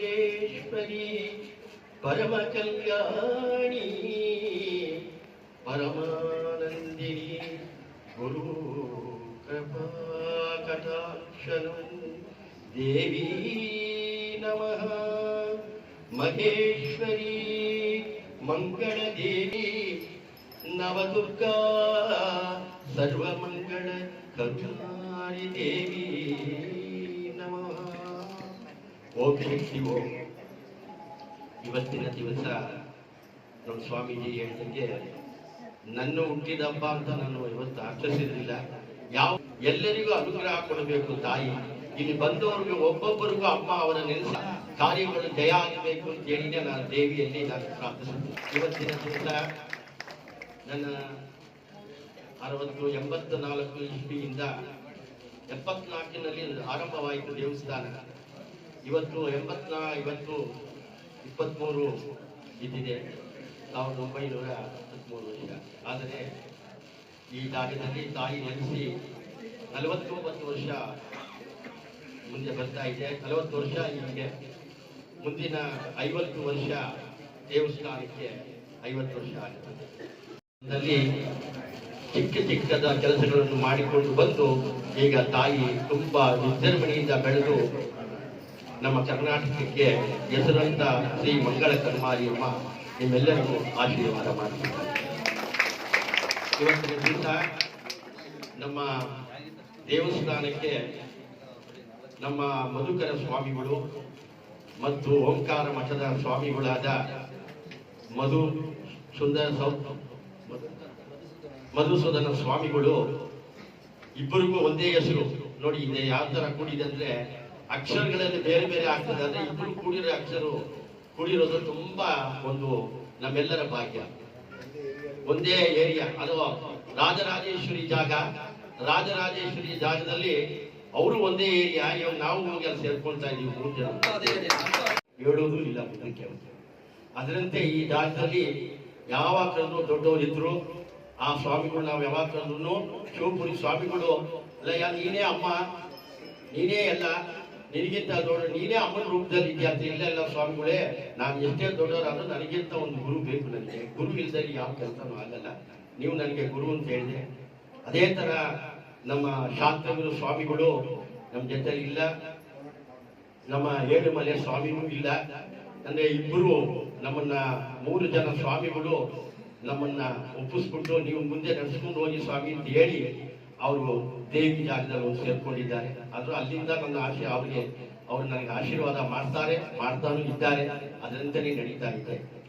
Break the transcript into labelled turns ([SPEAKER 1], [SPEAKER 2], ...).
[SPEAKER 1] परमयोगेश्वरी परमकल्याणी। गुरु गुरुकृपाकटाक्षणं देवी नमः। महेश्वरी देवी नवदुर्गा सर्वमङ्गलकरुणारि देवी ಓಂ ಶಕ್ತಿ ಓಂ ಇವತ್ತಿನ ದಿವಸ ನಮ್ಮ ಸ್ವಾಮೀಜಿ ಹೇಳಿದಂಗೆ ನನ್ನ ಹುಟ್ಟಿದ ಹಬ್ಬ ಅಂತ ನಾನು ಇವತ್ತು ಆಚರಿಸಿರಲಿಲ್ಲ. ಯಾವ ಎಲ್ಲರಿಗೂ ಅನುಗ್ರಹ ಕೊಡಬೇಕು ತಾಯಿ. ಇಲ್ಲಿ ಬಂದವರಿಗೆ ಒಬ್ಬೊಬ್ಬರಿಗೂ ಅಮ್ಮ ಅವರ ನೆನೆಸ ಕಾರ್ಯಗಳು ಜಯ ಆಗಬೇಕು ಅಂತ ಹೇಳಿನೇ ನಾನು ದೇವಿಯಲ್ಲಿ ನಾನು ಪ್ರಾರ್ಥಿಸುತ್ತೇನೆ. ಇವತ್ತಿನ ದಿವಸ ನನ್ನ ಅರವತ್ತು ಎಂಬತ್ತು ನಾಲ್ಕು ಇಸ್ವಿಯಿಂದ ಎಪ್ಪತ್ನಾಲ್ಕಿನಲ್ಲಿ ಆರಂಭವಾಯಿತು ದೇವಸ್ಥಾನ. ಇವತ್ತು ಎಂಬತ್ನಾ, ಇವತ್ತು ಇಪ್ಪತ್ತ್ಮೂರು ಇದ್ದಿದೆ ಸಾವಿರದ ಒಂಬೈನೂರ ಇಪ್ಪತ್ತ್ಮೂರು ವರ್ಷ. ಆದರೆ ಈ ಜಾಗದಲ್ಲಿ ತಾಯಿ ನೆಲೆಸಿ ನಲವತ್ತೊಂಬತ್ತು ವರ್ಷ ಮುಂದೆ ಬರ್ತಾ ಇದೆ. ನಲವತ್ತು ವರ್ಷ ಇಲ್ಲಿಗೆ. ಮುಂದಿನ ಐವತ್ತು ವರ್ಷ ದೇವಸ್ಥಾನಕ್ಕೆ ಐವತ್ತು ವರ್ಷ ಆಗುತ್ತದೆ ಚಿಕ್ಕ ಚಿಕ್ಕದ ಕೆಲಸಗಳನ್ನು ಮಾಡಿಕೊಂಡು ಬಂದು ಈಗ ತಾಯಿ ತುಂಬಾ ವಿಜೃಂಭಣೆಯಿಂದ ಬೆಳೆದು ನಮ್ಮ ಕರ್ನಾಟಕಕ್ಕೆ ಹೆಸರಂತ ಶ್ರೀ ಮಂಗಳ ಕರ್ಮಾರಿಯಮ್ಮ ನಿಮ್ಮೆಲ್ಲರಿಗೂ ಆಶೀರ್ವಾದ ಮಾಡ್ತಾರೆ ಇವತ್ತಿನ ದಿವಸ ನಮ್ಮ ದೇವಸ್ಥಾನಕ್ಕೆ ನಮ್ಮ ಮಧುಕರ ಸ್ವಾಮಿಗಳು ಮತ್ತು ಓಂಕಾರ ಮಠದ ಸ್ವಾಮಿಗಳಾದ ಮಧು ಸುಂದರ ಸೌ ಮಧುಸೂದನ ಸ್ವಾಮಿಗಳು ಇಬ್ಬರಿಗೂ ಒಂದೇ ಹೆಸರು. ನೋಡಿ ಇದೆ ಯಾವ ಥರ ಕೂಡಿದೆ ಅಂದ್ರೆ ಅಕ್ಷರಗಳಲ್ಲಿ ಬೇರೆ ಬೇರೆ ಆಗ್ತದೆ ಅಂದ್ರೆ ಇಬ್ಬರು ಕೂಡಿರೋ ಅಕ್ಷರ ಕೂಡಿರೋದು ತುಂಬಾ ಒಂದು ನಮ್ಮೆಲ್ಲರ ಭಾಗ್ಯ. ಒಂದೇ ಏರಿಯಾ, ಅದು ರಾಜರಾಜೇಶ್ವರಿ ಜಾಗ. ರಾಜರಾಜೇಶ್ವರಿ ಜಾಗದಲ್ಲಿ ಅವರು ಒಂದೇ ಏರಿಯಾ, ಇವಾಗ ನಾವು ಹೋಗಿ ಅಲ್ಲಿ ಸೇರ್ಕೊಳ್ತಾ ಇದೀವಿ ಮೂರು ಜನ. ಹೇಳೋದು ಇಲ್ಲ ಮುಂದಕ್ಕೆ ಅದರಂತೆ ಈ ಜಾಗದಲ್ಲಿ ಯಾವ ಕರೆದ್ರು ದೊಡ್ಡವರು ಇದ್ರು, ಆ ಸ್ವಾಮಿಗಳು ನಾವು ಯಾವಾಗ ಶಿವಪುರಿ ಸ್ವಾಮಿಗಳು, ಅಲ್ಲ ನೀನೇ ಅಮ್ಮ, ನೀನೇ ಎಲ್ಲ. ನಿನಗಿಂತ ದೊಡ್ಡ ನೀನೇ ಅಮ್ಮನ ರೂಪದಲ್ಲಿ ಇದೆಯಾ ಇಲ್ಲ ಇಲ್ಲ ಸ್ವಾಮಿಗಳೇ, ನಾನು ಎಷ್ಟೇ ದೊಡ್ಡವರಾದ್ರೂ ನನಗಿಂತ ಒಂದು ಗುರು ಬೇಕು ನನಗೆ. ಗುರು ಇಲ್ದಲ್ಲಿ ಯಾವ ಕೆಲಸನೂ ಆಗಲ್ಲ. ನೀವು ನನಗೆ ಗುರು ಅಂತ ಹೇಳಿದೆ. ಅದೇ ತರ ನಮ್ಮ ಶಾಂತಗುರು ಸ್ವಾಮಿಗಳು ನಮ್ಮ ಜೊತೆ ಇಲ್ಲ. ನಮ್ಮ ಏಳುಮಲೆ ಸ್ವಾಮಿನೂ ಇಲ್ಲ. ಅಂದ್ರೆ ಇಬ್ಬರು ನಮ್ಮನ್ನ ಮೂರು ಜನ ಸ್ವಾಮಿಗಳು ನಮ್ಮನ್ನ ಒಪ್ಪಿಸ್ಬಿಟ್ಟು ನೀವು ಮುಂದೆ ನಡೆಸ್ಕೊಂಡು ಹೋಗಿ ಸ್ವಾಮಿ ಅಂತ ಹೇಳಿ ಅವರು ದೇವಿ ಜಾಗದಲ್ಲಿ ಹೋಗಿ ಸೇರ್ಕೊಂಡಿದ್ದಾರೆ. ಆದ್ರೂ ಅಲ್ಲಿಂದ ನನ್ನ ಆಶೆ ಅವರಿಗೆ. ಅವ್ರು ನನಗೆ ಆಶೀರ್ವಾದ ಮಾಡ್ತಾರೆ, ಮಾಡ್ತಾನೂ ಇದ್ದಾರೆ. ಅದರಂತೆಯೇ ನಡೀತಾ ಇದೆ.